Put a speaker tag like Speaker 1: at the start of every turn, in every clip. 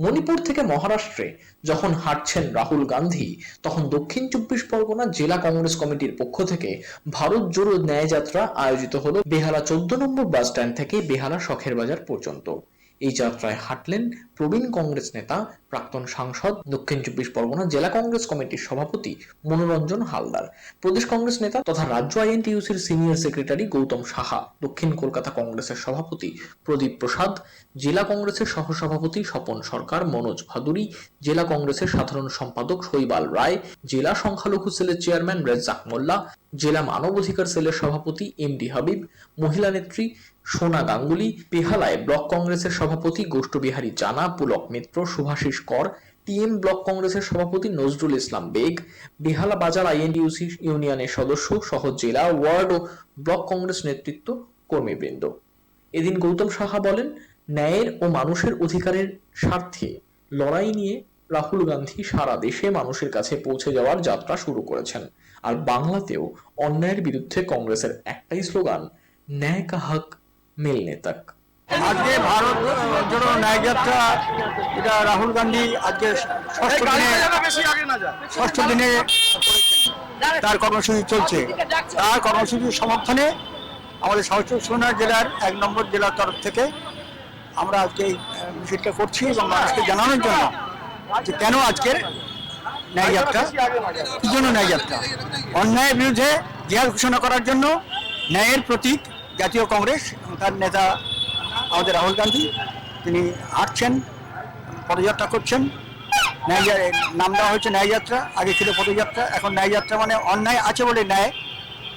Speaker 1: মণিপুর থেকে মহারাষ্ট্রে যখন হাঁটছেন রাহুল গান্ধী, তখন দক্ষিণ চব্বিশ পরগনা জেলা কংগ্রেস কমিটির পক্ষ থেকে ভারত জোড়ো ন্যায়যাত্রা আয়োজিত হলো বেহালা চোদ্দ নম্বর বাস স্ট্যান্ড থেকে বেহালা শখের বাজার পর্যন্ত। এই যাত্রায় হাঁটলেন প্রবীণ কংগ্রেস নেতা, প্রাক্তন সাংসদ, দক্ষিণ চব্বিশ পরগনা জেলা কংগ্রেস কমিটির সভাপতি মনোরঞ্জন হালদার, প্রদেশ কংগ্রেস নেতা তথা রাজ্য আইএনটিইউসির সিনিয়র সেক্রেটারি গৌতম সাহা, দক্ষিণ কলকাতা কংগ্রেসের সভাপতি প্রদীপ প্রসাদ, জেলা কংগ্রেসের সহসভাপতি স্বপন সরকার, মনোজ ভাদুরী, জেলা কংগ্রেসের সাধারণ সম্পাদক শৈবাল রায়, জেলা সংখ্যালঘু সেলের চেয়ারম্যান রেজ্জাক মোল্লা, জেলা মানব অধিকার সেলের সভাপতি এম ডি হাবিব, মহিলা নেত্রী সোনা গাঙ্গুলি বেহালায় ব্লক কংগ্রেসের সভাপতি গোষ্ঠবিহারী জানা, পুলক মিত্র শুভাশিস কর, টিএম ব্লক কংগ্রেসের সভাপতি নজরুল ইসলাম বেগ, বেহালা বাজার আইএনডিউসি ইউনিয়নের সদস্য সহ জেলা, ওয়ার্ড ও ব্লক কংগ্রেস নেতৃত্ব কর্মীবৃন্দ। এদিন গৌতম সাহা বলেন, ন্যায়ের ও মানুষের অধিকারের স্বার্থে লড়াই নিয়ে রাহুল গান্ধী সারা দেশে মানুষের কাছে পৌঁছে যাওয়ার যাত্রা শুরু করেছেন। আর বাংলাতেও অন্যায়ের বিরুদ্ধে কংগ্রেসের একটাই স্লোগান, ন্যায় মিলনে তক
Speaker 2: আজকে ভারত জোড়ো ন্যায়যাত্রা এটা রাহুল গান্ধী আজকে ষষ্ঠ দিনে ষষ্ঠ দিনে তার কর্মসূচি চলছে তার কর্মসূচির সমর্থনে আমাদের সোনা জেলার এক নম্বর জেলার তরফ থেকে আমরা আজকে এই মিছিলটা করছি এবং মানুষকে জানানোর জন্য যে কেন আজকের ন্যায়যাত্রা কি জন্য ন্যায়যাত্রা অন্যায়ের বিরুদ্ধে জিহাদ ঘোষণা করার জন্য ন্যায়ের প্রতীক জাতীয় কংগ্রেস তার নেতা আমাদের রাহুল গান্ধী, তিনি হাঁটছেন, পদযাত্রা করছেন। ন্যায় নাম দেওয়া হয়েছে ন্যায়যাত্রা, আগে ছিল পদযাত্রা, এখন ন্যায়যাত্রা মানে অন্যায় আছে বলে ন্যায়।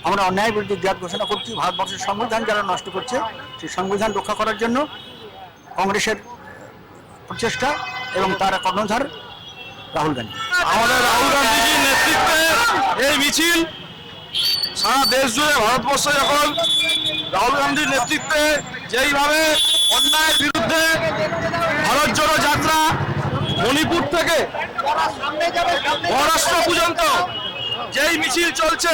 Speaker 2: আমরা অন্যায়ের বিরুদ্ধে জিহাদ ঘোষণা করছি, ভারতবর্ষের সংবিধান যারা নষ্ট করছে, সেই সংবিধান রক্ষা করার জন্য কংগ্রেসের প্রচেষ্টা এবং তার কর্ণধার রাহুল গান্ধী।
Speaker 3: আমাদের রাহুল গান্ধীজির নেতৃত্বে এই মিছিল সারা দেশ জুড়ে ভারতবর্ষে যখন রাহুল গান্ধীর নেতৃত্বে যেইভাবে অন্যায়ের বিরুদ্ধে ভারত জোড়ো যাত্রা মণিপুর থেকে মহারাষ্ট্র পর্যন্ত যেই মিছিল চলছে,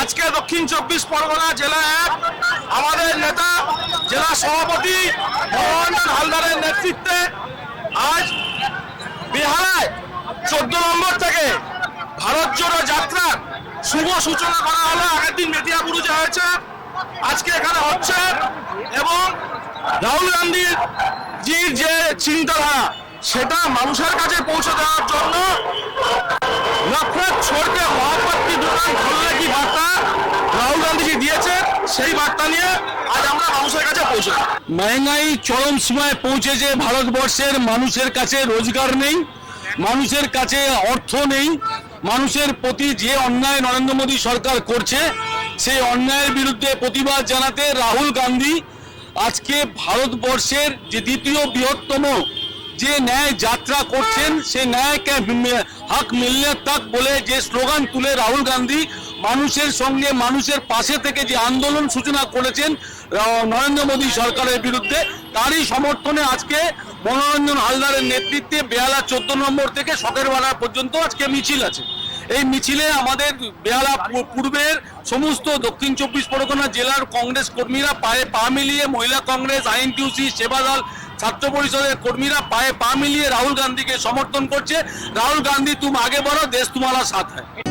Speaker 3: আজকে দক্ষিণ চব্বিশ পরগনা জেলা এক, আমাদের নেতা জেলা সভাপতি মনোরঞ্জন হালদারের নেতৃত্বে আজ বিহারায় চোদ্দ নম্বর থেকে ভারত জোড়ো যাত্রার শুভ সূচনা করা হলো। আগের দিন মেদিয়াপুরুজে হয়েছে আজকে এখানে হচ্ছে এবং রাহুল গান্ধীর জির যে চিন্তাধারা, সেটা মানুষের কাছে পৌঁছে দেওয়ার জন্য দোকান খুললে কি বার্তা রাহুল গান্ধীজি দিয়েছে, সেই বার্তা নিয়ে আজ আমরা মানুষের কাছে পৌঁছে মহঙ্গাই চরম সীমায় পৌঁছেছে ভারতবর্ষের মানুষের কাছে রোজগার নেই, মানুষের কাছে অর্থ নেই, মানুষের প্রতি যে অন্যায় নরেন্দ্র মোদী সরকার করছে সেই অন্যায়ের বিরুদ্ধে প্রতিবাদ জানাতে রাহুল গান্ধী আজকে ভারতবর্ষের যে দ্বিতীয় বৃহত্তম যে ন্যায় যাত্রা করছেন, সে ন্যায়কে হক মিলনে তক বলে যে স্লোগান তুলে রাহুল গান্ধী মানুষের সঙ্গে মানুষের পাশে থেকে যে আন্দোলন সূচনা করেছেন নরেন্দ্র মোদী সরকারের বিরুদ্ধে, তারই সমর্থনে আজকে মনোরঞ্জন হালদারের নেতৃত্বে বেহালা চোদ্দ নম্বর থেকে শখেরবাড়া পর্যন্ত আজকে মিছিল আছে। এই মিছিলে আমাদের বেহালা পূর্বের সমস্ত দক্ষিণ চব্বিশ পরগনা জেলার কংগ্রেস কর্মীরা পায়ে পা মিলিয়ে মহিলা কংগ্রেস আইএনটিউসি সেবাদল ছাত্র পরিষদের কর্মীরা পায়ে পা মিলিয়ে রাহুল গান্ধীকে সমর্থন করছে। রাহুল গান্ধী, তুম আগে বড়, দেশ তোমারা সাথ। হ্যায়